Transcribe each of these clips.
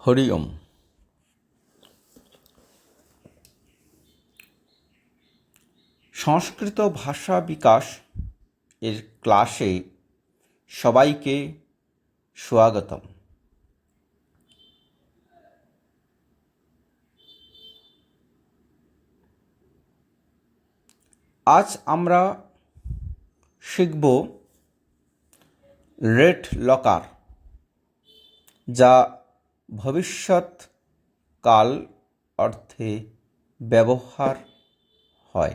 হরি ওম। সংস্কৃত ভাষা বিকাশ এর ক্লাসে সবাইকে স্বাগতম। আজ আমরা শিখব রেট লকার, যা ভবিষ্যৎ কাল অর্থে ব্যবহার হয়।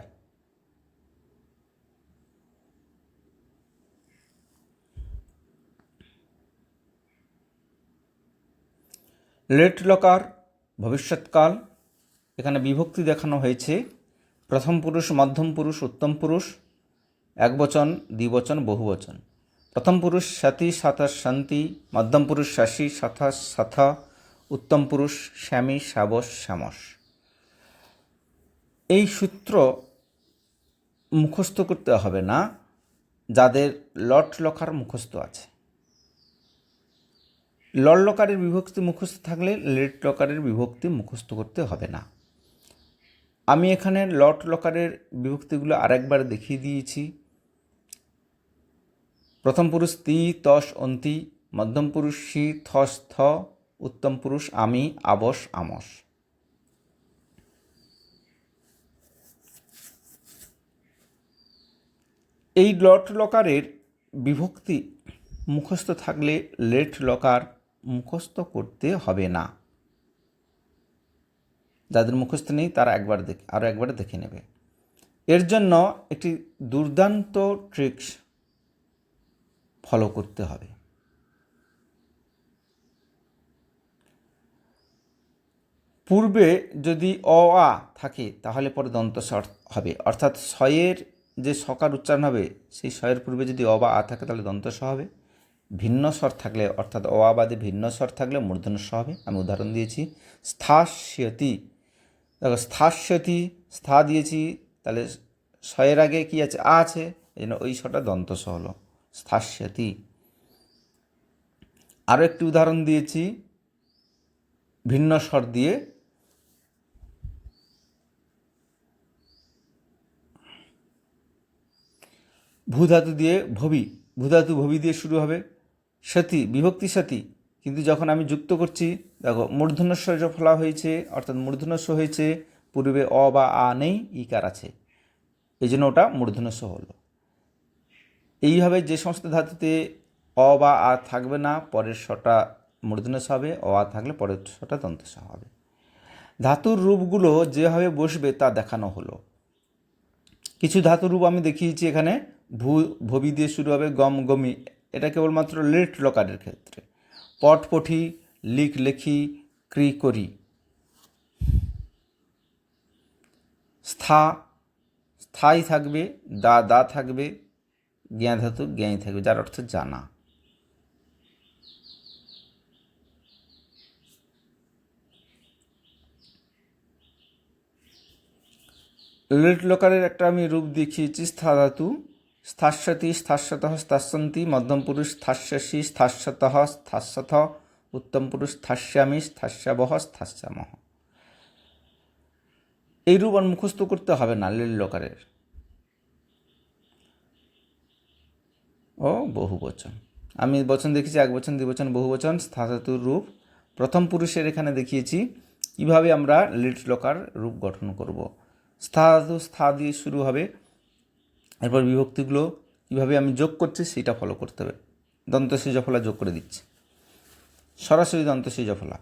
লেট লকার, ভবিষ্যৎকাল, এখানে বিভক্তি দেখানো হয়েছে। প্রথম পুরুষ, মধ্যম পুরুষ, উত্তম পুরুষ, একবচন, দ্বিবচন, বহুবচন। প্রথম পুরুষ সাথী সাথা শান্তি মধ্যম পুরুষ শাসী সাথা সাথা, উত্তম পুরুষ শ্যামী শ্যাবস শ্যামস এই সূত্র মুখস্থ করতে হবে না, যাদের লট লখার মুখস্থ আছে। লল লকারের বিভক্তি মুখস্থ থাকলে লেট লকারের বিভক্তি মুখস্থ করতে হবে না। আমি এখানে লট লকারের বিভক্তিগুলো আরেকবার দেখিয়ে দিয়েছি। প্রথম পুরুষ তি, তস, অন্তি, মধ্যম পুরুষ সি থস, থ, উত্তম পুরুষ আমি আবস আমস এই লট লকারের বিভক্তি মুখস্থ থাকলে লেট লকার মুখস্থ করতে হবে না। যাদের মুখস্থ নেই, তারা একবার দেখে আরও একবার দেখে নেবে। এর জন্য একটি দুর্দান্ত ট্রিক্স ফলো করতে হবে। পূর্বে যদি অ, আ থাকে, তাহলে পরে দন্ত হবে। অর্থাৎ ছয়ের যে সকার উচ্চারণ হবে, সেই ছয়ের পূর্বে যদি অ, বা, আ থাকে, তাহলে দন্ত হবে। ভিন্ন স্বর থাকলে, অর্থাৎ অ, আ বাদে ভিন্ন স্বর থাকলে মূর্ধন্য স হবে। আমি উদাহরণ দিয়েছি। স্থাস্যতি। দেখো, স্থাস্যতি, স্থা দিয়েছি, তাহলে ছয়ের আগে কি আছে? আ আছে। এই জন্য ওই ছটা দন্ত হলো। স্থাস্যতি। আরও একটি উদাহরণ দিয়েছি, ভিন্ন স্বর দিয়ে। ভূধাতু দিয়ে ভবি, ভূধাতু ভবি দিয়ে শুরু হবে। সতী, বিভক্তি সতী। কিন্তু যখন আমি যুক্ত করছি, দেখো মূর্ধন্যস্ব ফলা হয়েছে, অর্থাৎ মূর্ধন্যস্ব হয়েছে, পূর্বে অ বা আ নেই, ইকার আছে। এই জন্য ওটা মূর্ধন্যস্ব হলো। এইভাবে যে সমস্ত ধাতুতে অ বা আ থাকবে না, পরের স্বটা মূর্ধন্যস্ব হবে, অ, আ থাকলে পরের স্বটা দন্তস্ব হবে। ধাতুর রূপগুলো যেভাবে বসবে তা দেখানো হলো। কিছু ধাতুর রূপ আমি দেখিয়েছি এখানে, ভূ, ভবি দিয়ে শুরু হবে, গম, গমি, এটা কেবলমাত্র লেট লকারের ক্ষেত্রে। পট পঠি লিখ লেখি, ক্রি, করি। স্থা, স্থায়ী থাকবে, দা দা থাকবে জ্ঞা ধাতু জ্ঞাই থাকবে, যার অর্থ জানা। লেট লকারের একটা আমি রূপ দেখিয়েছি স্থা ধাতু, স্থাস্যতি, স্থাস্যত, স্থাস্যন্তি, মধ্যম পুরুষ, স্থাস্যসি, স্থাস্যত, স্থাস্যথ, উত্তম পুরুষ, স্থাস্যামি, স্থাস্যাবহ, স্থাস্যামহ। এই রূপ আর মুখস্থ করতে হবে না লেট লকারের ও বহু বচন। আমি বচন দেখেছি, এক বচন, দুই বচন, বহু বচন স্থাতুর রূপ। প্রথম পুরুষের এখানে দেখিয়েছি, কীভাবে আমরা লিট লকার রূপ গঠন করব। স্থা ধাতু স্থা দিয়ে শুরু হবে। এরপর বিভক্তিগুলো কীভাবে আমি যোগ করছি, সেটা ফলো করতে হবে। দন্তসী জফলা যোগ করে দিচ্ছি। সরাসরি দন্তসী জফলা।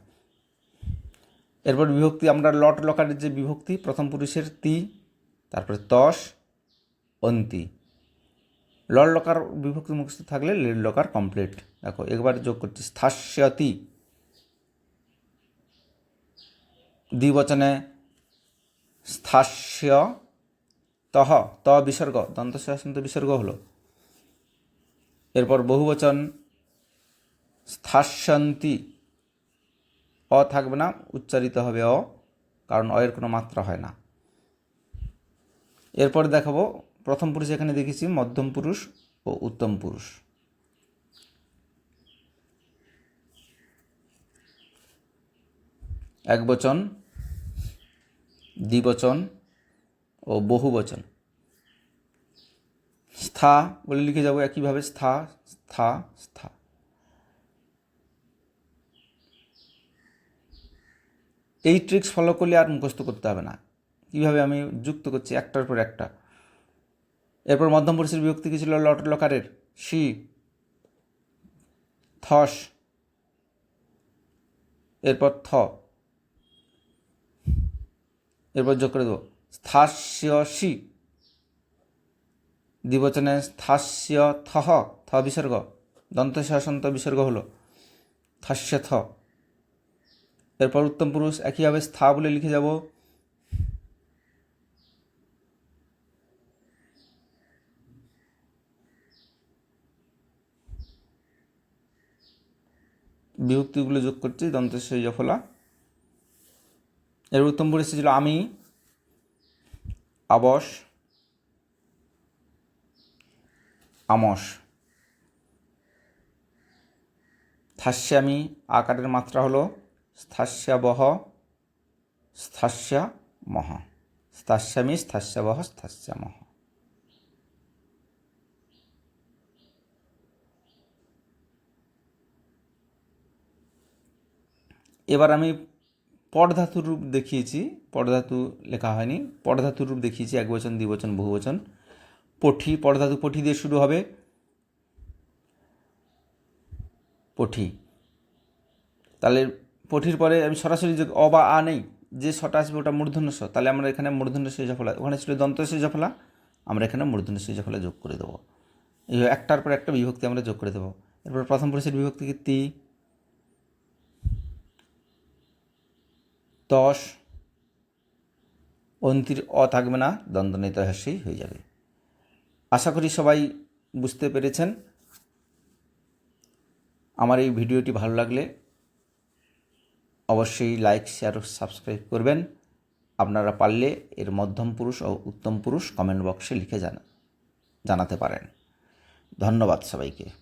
এরপর বিভক্তি, আমরা লট লকারের যে বিভক্তি, প্রথম পুরুষের তি, তারপরে তস, অন্তি। লট লকার বিভক্তি মুখস্থ থাকলে লেড লকার কমপ্লিট দেখো, একবার যোগ করছি স্থাস্যতি। দ্বিবচনে স্থাস্য তহ ত বিসর্গ দন্ত শাসন্ত বিসর্গ হলো। এরপর বহুবচন স্থাস্যন্তি, অ থাকবে না, উচ্চারিত হবে অ, কারণ অ এর কোনো মাত্রা হয় না। এরপর দেখাবো প্রথম পুরুষ এখানে দেখেছি, মধ্যম পুরুষ ও উত্তম পুরুষ। একবচন দ্বিবচন ও বহুবচন। স্থা বলে লিখে যাব একইভাবে, স্থা স্থা স্থা। এই ট্রিক্স ফলো করলে আর মুখস্থ করতে হবে না। কীভাবে আমি যুক্ত করছি একটার পর একটা? এরপর মধ্যম পুরুষের বিভক্তি কি ছিল? লট লকারের। সি থস। এরপর থ। এরপর যোগ করে দেবো। স্থাস্য সি দ্বিবচনে স্থাস্য থহ। থ বিসর্গ। দন্ত শাসন্ত বিসর্গ হলো। থাস্য থ। এরপর উত্তম পুরুষ একইভাবে স্থা বলে লিখে যাব। বিভক্তিগুলো যোগ করছি দন্তেশ্বরী জফলা। এর উত্তম পরিস্থিতি ছিল আমি আবস আমস স্থাস্যামি আকারের মাত্রা হলো স্থাস্যাবহ স্থাস্যামহ স্থাস্যামি স্থাস্যাবহ স্থাস্যামহ এবার আমি পটধাতুর রূপ দেখিয়েছি, পটধাতু লেখা হয়নি। পটধাতুর রূপ দেখিয়েছি, এক বচন দ্বিবচন বহুবচন পঠি, পটধাতু পঠি দিয়ে শুরু হবে। পঠি। তাহলে পঠির পরে আমি সরাসরি যে অ বা আ নেই, যে ছটা আসবে ওটা মূর্ধন্য স। তাহলে আমরা এখানে মূর্ধন্য সেজফলা ওখানে ছিল দন্ত সেজফলা আমরা এখানে মূর্ধন্য সেজফলা যোগ করে দেবো। একটার পর একটা বিভক্তি আমরা যোগ করে দেবো। এরপর প্রথম পুরুষের বিভক্তি কি? তি। দশ, অন্তির অ থাকবে না দ্বন্দ্বনিত হাসি হয়ে যাবে। আশা করি সবাই বুঝতে পেরেছেন। আমার এই ভিডিওটি ভালো লাগলে অবশ্যই লাইক, শেয়ার ও সাবস্ক্রাইব করবেন। আপনারা পারলে এর মধ্যম পুরুষ ও উত্তম পুরুষ কমেন্ট বক্সে লিখে জানা জানাতে পারেন। ধন্যবাদ সবাইকে।